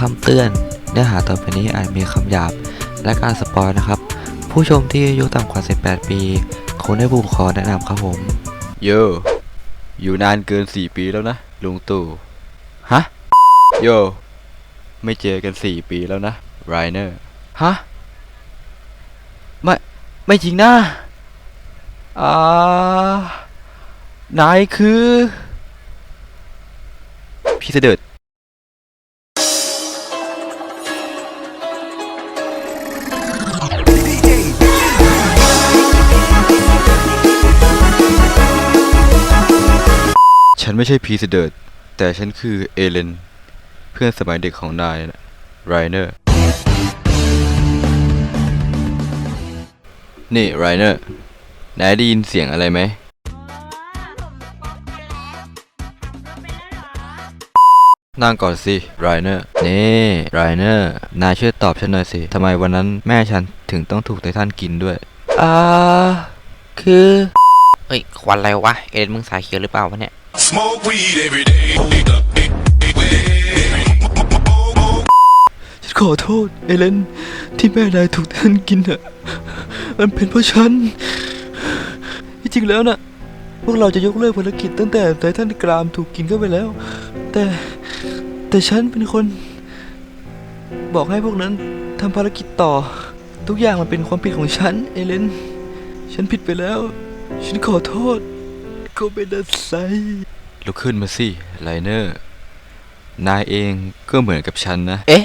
คำเตือนเนื้อหาต่อไปนี้อาจมีคำหยาบ และการสปอยนะครับ ผู้ชมที่อายุต่ำกว่า 18 ปีควรได้ผู้ปกคอแนะนำครับผมโยอยู่นานเกินสี่ปีแล้วนะ ลุงตู่ฮะโยไม่เจอกันสี่ปีแล้วนะไรเนอร์ฮะไม่ไม่จริงนะอ่านายคือ พี่เสด็จ นไม่ใช่พีเสเดิร์ดแต่ฉันคือเอเลน เพื่อนสมัยเด็กของนายไรเนอร์ นี่ไรเนอร์ นายได้ยินเสียงอะไรไหม นั่งก่อนสิไรเนอร์ นี่ไรเนอร์ นายช่วยตอบฉันหน่อยสิ ทำไมวันนั้นแม่ฉันถึงต้องถูกไททันกินด้วย อ่า คือ เอ้ย ควันอะไรวะ เอ็นมึงสายเขียวหรือเปล่าวะเนี่ย Smoke weed every day. ฉันขอโทษ เอเลน ที่แม่นายถูกท่านกินอะมันเป็นเพราะฉัน ที่จริงแล้วน่ะ พวกเราจะยกเลิกภารกิจตั้งแต่ไททันกรามถูกกินเข้าไปแล้ว แต่แต่ฉันเป็นคน บอกให้พวกนั้นทำภารกิจต่อ ทุกอย่างมันเป็นความผิดของฉัน เอเลน ฉันผิดไปแล้ว ฉันขอโทษ โกเบนัสไซลุกขึ้นมาสิไลเนอร์ นายเองก็เหมือนกับฉันนะ เอ๊ะ